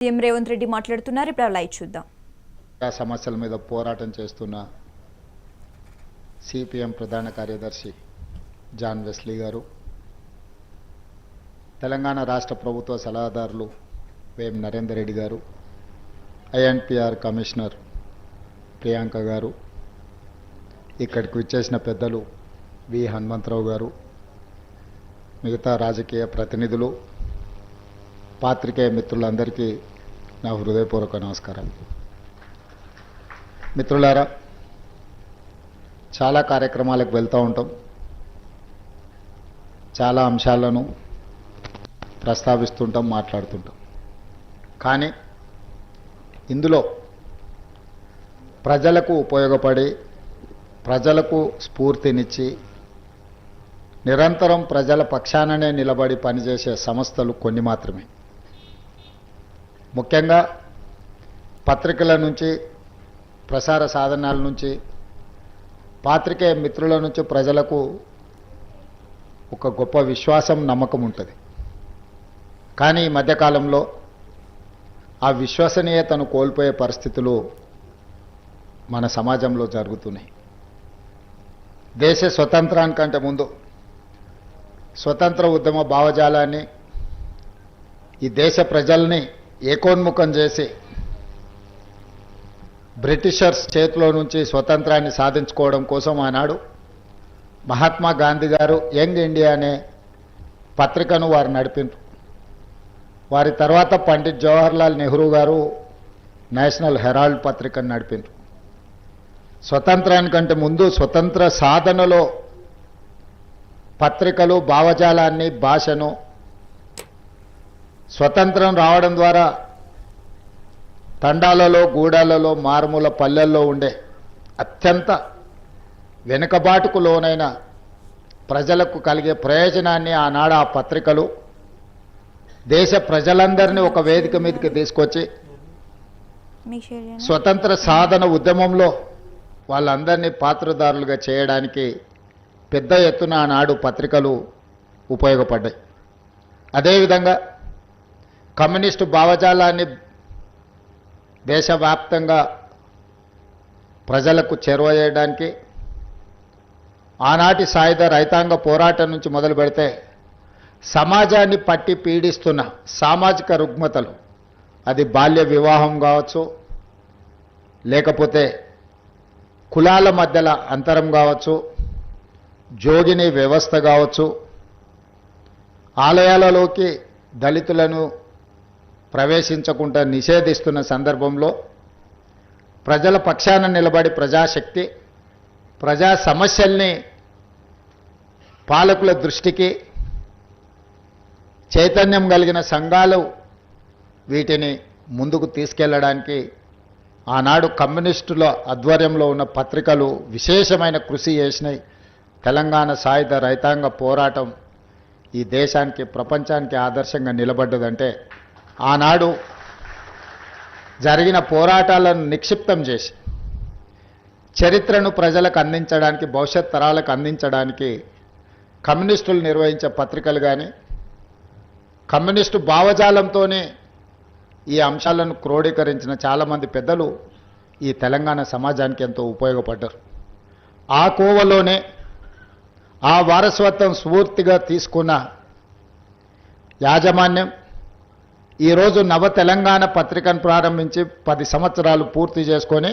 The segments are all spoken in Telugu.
సీఎం రేవంత్ రెడ్డి మాట్లాడుతున్నారు. ఇప్పుడు లైవ్ చూద్దాం. ఆ సమస్యల మీద పోరాటం చేస్తున్న సిపిఎం ప్రధాన కార్యదర్శి జాన్ వెస్లీ గారు తెలంగాణ రాష్ట్ర ప్రభుత్వ సలహాదారులు వేం నరేందర్ రెడ్డి గారు ఐఎన్పిఆర్ కమిషనర్ ప్రియాంక గారు ఇక్కడికి వచ్చేసిన పెద్దలు వి హనుమంతరావు గారు మిగతా రాజకీయ ప్రతినిధులు పాత్రికేయ మిత్రులందరికీ నా హృదయపూర్వక నమస్కారాలు మిత్రులారా చాలా కార్యక్రమాలకు వెళ్తూ ఉంటాం. చాలా అంశాలను ప్రస్తావిస్తుంటాం మాట్లాడుతుంటాం. కానీ ఇందులో ప్రజలకు ఉపయోగపడి ప్రజలకు స్ఫూర్తినిచ్చి నిరంతరం ప్రజల పక్షాననే నిలబడి పనిచేసే సంస్థలు కొన్ని మాత్రమే. ముఖ్యంగా పత్రికల నుంచి ప్రసార సాధనాల నుంచి పాత్రికేయ మిత్రుల నుంచి ప్రజలకు ఒక గొప్ప విశ్వాసం నమ్మకం ఉంటుంది. కానీ ఈ మధ్యకాలంలో ఆ విశ్వసనీయతను కోల్పోయే పరిస్థితులు మన సమాజంలో జరుగుతున్నాయి. దేశ స్వతంత్రానికంటే ముందు స్వతంత్ర ఉద్యమ భావజాలాన్ని ఈ దేశ ప్రజల్ని ఏకోన్ముఖం చేసి బ్రిటిషర్స్ చేతిలో నుంచి స్వతంత్రాన్ని సాధించుకోవడం కోసం ఆనాడు మహాత్మా గాంధీ గారు యంగ్ ఇండియా అనే పత్రికను వారు నడిపిండ్రు. వారి తర్వాత పండిత్ జవహర్లాల్ నెహ్రూ గారు నేషనల్ హెరాల్డ్ పత్రికను నడిపిండ్రు. స్వతంత్రానికంటే ముందు స్వతంత్ర సాధనలో పత్రికలు భావజాలాన్ని భాషను స్వతంత్రం రావడం ద్వారా తండాలలో గూడాలలో మారుమూల పల్లెల్లో ఉండే అత్యంత వెనుకబాటుకు లోనైన ప్రజలకు కలిగే ప్రయోజనాన్ని ఆనాడు ఆ పత్రికలు దేశ ప్రజలందరినీ ఒక వేదిక మీదకి తీసుకొచ్చి. స్వతంత్ర సాధన ఉద్యమంలో వాళ్ళందరినీ పాత్రదారులుగా చేయడానికి పెద్ద ఎత్తున ఆనాడు పత్రికలు ఉపయోగపడ్డాయి అదేవిధంగా కమ్యూనిస్టు భావజాలాన్ని దేశవ్యాప్తంగా ప్రజలకు చేరువ చేయడానికి ఆనాటి సాయుధ రైతాంగ పోరాటం నుంచి మొదలు పెడితే సమాజాన్ని పట్టి పీడిస్తున్న సామాజిక రుగ్మతలు అది బాల్య వివాహం కావచ్చు లేకపోతే కులాల మధ్యల అంతరం కావచ్చు జోగిని వ్యవస్థ కావచ్చు ఆలయాలలోకి దళితులను ప్రవేశించకుండా నిషేధిస్తున్న సందర్భంలో ప్రజల పక్షాన నిలబడి ప్రజాశక్తి ప్రజా సమస్యల్ని పాలకుల దృష్టికి చైతన్యం కలిగిన సంఘాలు వీటిని ముందుకు తీసుకెళ్ళడానికి ఆనాడు కమ్యూనిస్టుల ఆధ్వర్యంలో ఉన్న పత్రికలు విశేషమైన కృషి చేసినాయి. తెలంగాణ సాయుధ రైతాంగ పోరాటం ఈ దేశానికి ప్రపంచానికి ఆదర్శంగా నిలబడ్డదంటే ఆనాడు జరిగిన పోరాటాలను నిక్షిప్తం చేసి చరిత్రను ప్రజలకు అందించడానికి భవిష్యత్ తరాలకు అందించడానికి కమ్యూనిస్టులు నిర్వహించే పత్రికలు కానీ కమ్యూనిస్టు భావజాలంతోనే ఈ అంశాలను క్రోడీకరించిన చాలామంది పెద్దలు ఈ తెలంగాణ సమాజానికి ఎంతో ఉపయోగపడ్డారు. ఆ కోవలోనే ఆ వారసత్వం స్ఫూర్తిగా తీసుకున్న యాజమాన్యం ఈరోజు నవ తెలంగాణ పత్రికను ప్రారంభించి పది సంవత్సరాలు పూర్తి చేసుకొని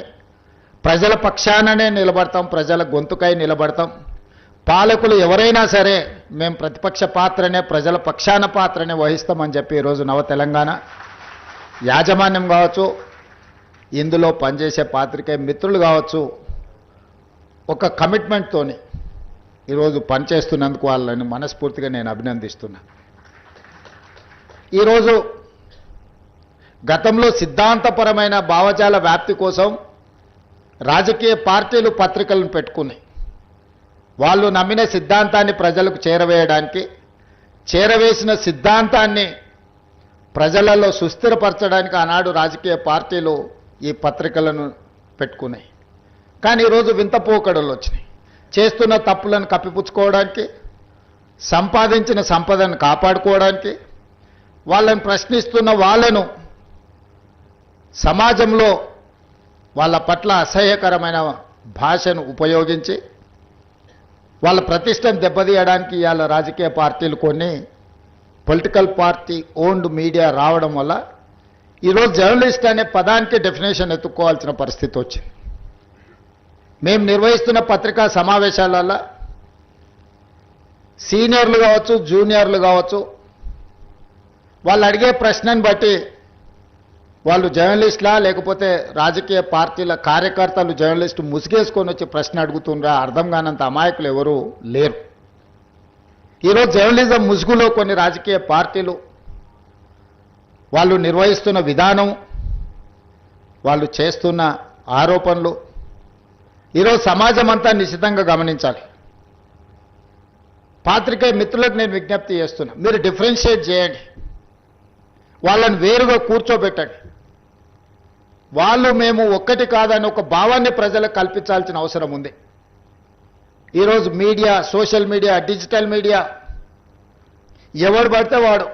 ప్రజల పక్షాననే నిలబడతాం ప్రజల గొంతుకై నిలబడతాం. పాలకులు ఎవరైనా సరే మేము ప్రతిపక్ష పాత్రనే ప్రజల పక్షాన పాత్రనే వహిస్తామని చెప్పి ఈరోజు నవ తెలంగాణ యాజమాన్యం కావచ్చు ఇందులో పనిచేసే పాత్రికే మిత్రులు కావచ్చు ఒక కమిట్మెంట్తోని ఈరోజు పనిచేస్తున్నందుకు వాళ్ళని మనస్ఫూర్తిగా నేను అభినందిస్తున్నా. ఈరోజు గతంలో సిద్ధాంతపరమైన భావజాల వ్యాప్తి కోసం రాజకీయ పార్టీలు పత్రికలను పెట్టుకున్నాయి. వాళ్ళు నమ్మిన సిద్ధాంతాన్ని ప్రజలకు చేరవేయడానికి చేరవేసిన సిద్ధాంతాన్ని ప్రజలలో సుస్థిరపరచడానికి ఆనాడు రాజకీయ పార్టీలు ఈ పత్రికలను పెట్టుకున్నాయి. కానీ ఈరోజు వింత పోకడలు వచ్చినాయి. చేస్తున్న తప్పులను కప్పిపుచ్చుకోవడానికి సంపాదించిన సంపదను కాపాడుకోవడానికి వాళ్ళని ప్రశ్నిస్తున్న వాళ్ళను సమాజంలో వాళ్ళ పట్ల అసహ్యకరమైన భాషను ఉపయోగించి వాళ్ళ ప్రతిష్టను దెబ్బతీయడానికి ఇవాళ రాజకీయ పార్టీలు కొన్ని పొలిటికల్ పార్టీ ఓన్డ్ మీడియా రావడం వల్ల ఈరోజు జర్నలిస్ట్ అనే పదానికి డెఫినేషన్ ఎత్తుక్కోవాల్సిన పరిస్థితి వచ్చింది. మేము నిర్వహిస్తున్న పత్రికా సమావేశాలలో సీనియర్లు కావచ్చు జూనియర్లు కావచ్చు వాళ్ళు అడిగే ప్రశ్నను బట్టి వాళ్ళు జర్నలిస్టులా లేకపోతే రాజకీయ పార్టీల కార్యకర్తలు జర్నలిస్టు ముసుగేసుకొని వచ్చి ప్రశ్న అడుగుతుండ్రా అర్థం కానంత అమాయకులు ఎవరు లేరు. ఈరోజు జర్నలిజం ముసుగులో కొన్ని రాజకీయ పార్టీలు వాళ్ళు నిర్వహిస్తున్న విధానం వాళ్ళు చేస్తున్న ఆరోపణలు ఈరోజు సమాజం అంతా నిశ్చితంగా గమనించాలి. పాత్రికే మిత్రులకు నేను విజ్ఞప్తి చేస్తున్నా మీరు డిఫరెన్షియేట్ చేయండి. వాళ్ళని వేరుగా కూర్చోబెట్టండి. వాళ్ళు మేము ఒక్కటి కాదని ఒక భావాన్ని ప్రజలకు కల్పించాల్సిన అవసరం ఉంది. ఈరోజు media social media digital media ఎవడు పడితే వాడు.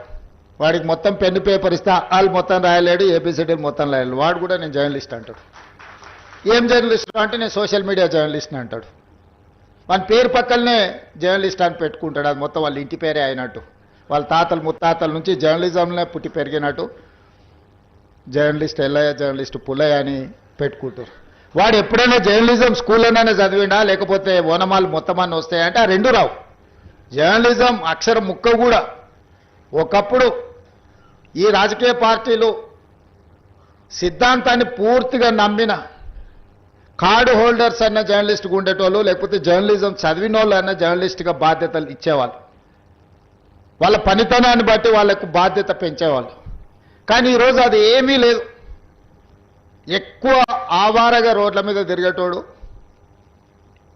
వాడికి మొత్తం పెన్ను పేపర్ ఇస్తే వాళ్ళు మొత్తం రాయలేడు ఏబిసిడీలు మొత్తం రాయలేడు. వాడు కూడా నేను జర్నలిస్ట్ అంటాడు. ఏం జర్నలిస్ట్ అంటే నేను సోషల్ మీడియా జర్నలిస్ట్ అంటాడు. వాని పేరు పక్కనే జర్నలిస్ట్ అని పెట్టుకుంటాడు. అది మొత్తం వాళ్ళ ఇంటి పేరే అయినట్టు. వాళ్ళ తాతలు ముత్తాతల నుంచి జర్నలిజంలో పుట్టి పెరిగినట్టు. జర్నలిస్ట్ ఎల్లయ్య జర్నలిస్ట్ పుల్లయ్య అని పెట్టుకుంటారు. వాడు ఎప్పుడైనా జర్నలిజం స్కూల్లోనైనా చదివిండా? లేకపోతే ఓనమాలు మొత్తం అన్నీ వస్తాయంటే ఆ రెండు రావు. జర్నలిజం అక్షర ముక్క కూడా. ఒకప్పుడు ఈ రాజకీయ పార్టీలు సిద్ధాంతాన్ని పూర్తిగా నమ్మిన కార్డు హోల్డర్స్ అన్న జర్నలిస్ట్గా ఉండేటోళ్ళు లేకపోతే జర్నలిజం చదివిన వాళ్ళు అన్న జర్నలిస్ట్గా బాధ్యతలు ఇచ్చేవాళ్ళు. వాళ్ళ పనితనాన్ని బట్టి వాళ్ళకు బాధ్యత పెంచేవాళ్ళు. కానీ ఈరోజు అది ఏమీ లేదు. ఎక్కువ ఆవారగా రోడ్ల మీద తిరిగేటోడు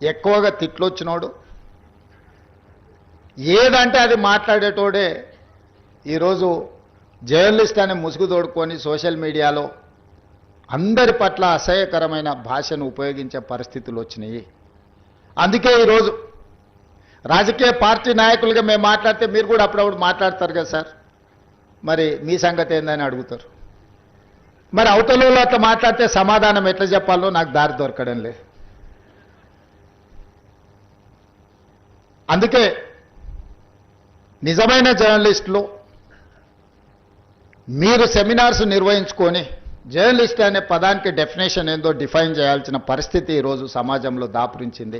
ఎక్కువగా తిట్లొచ్చినోడు ఏదంటే అది మాట్లాడేటోడే ఈరోజు జర్నలిస్ట్ అనే ముసుగు తోడుకొని సోషల్ మీడియాలో అందరి పట్ల అసహ్యకరమైన భాషను ఉపయోగించే పరిస్థితులు వచ్చినాయి అందుకే ఈరోజు రాజకీయ పార్టీ నాయకులుగా మేము మాట్లాడితే మీరు కూడా అప్పుడప్పుడు మాట్లాడతారు కదా సార్. మరి మీ సంగతి ఏందని అడుగుతారు. మరి అవతలలో అట్లా మాట్లాడితే సమాధానం ఎట్లా చెప్పాలో నాకు దారి దొరకడం లేదు. అందుకే నిజమైన జర్నలిస్టులు మీరు సెమినార్స్ నిర్వహించుకొని జర్నలిస్ట్ అనే పదానికి డెఫినేషన్ ఏందో డిఫైన్ చేయాల్సిన పరిస్థితి ఈరోజు సమాజంలో దాపురించింది.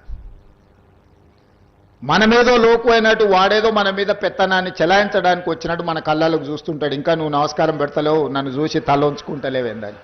మనమేదో లోకు అయినట్టు వాడేదో మన మీద పెత్తనాన్ని చెలాయించడానికి వచ్చినట్టు మన కళ్ళలోకి చూస్తుంటాడు. ఇంకా నువ్వు నమస్కారం పెడతలేవు నన్ను చూసి తల ఉంచుకుంటలేవేందని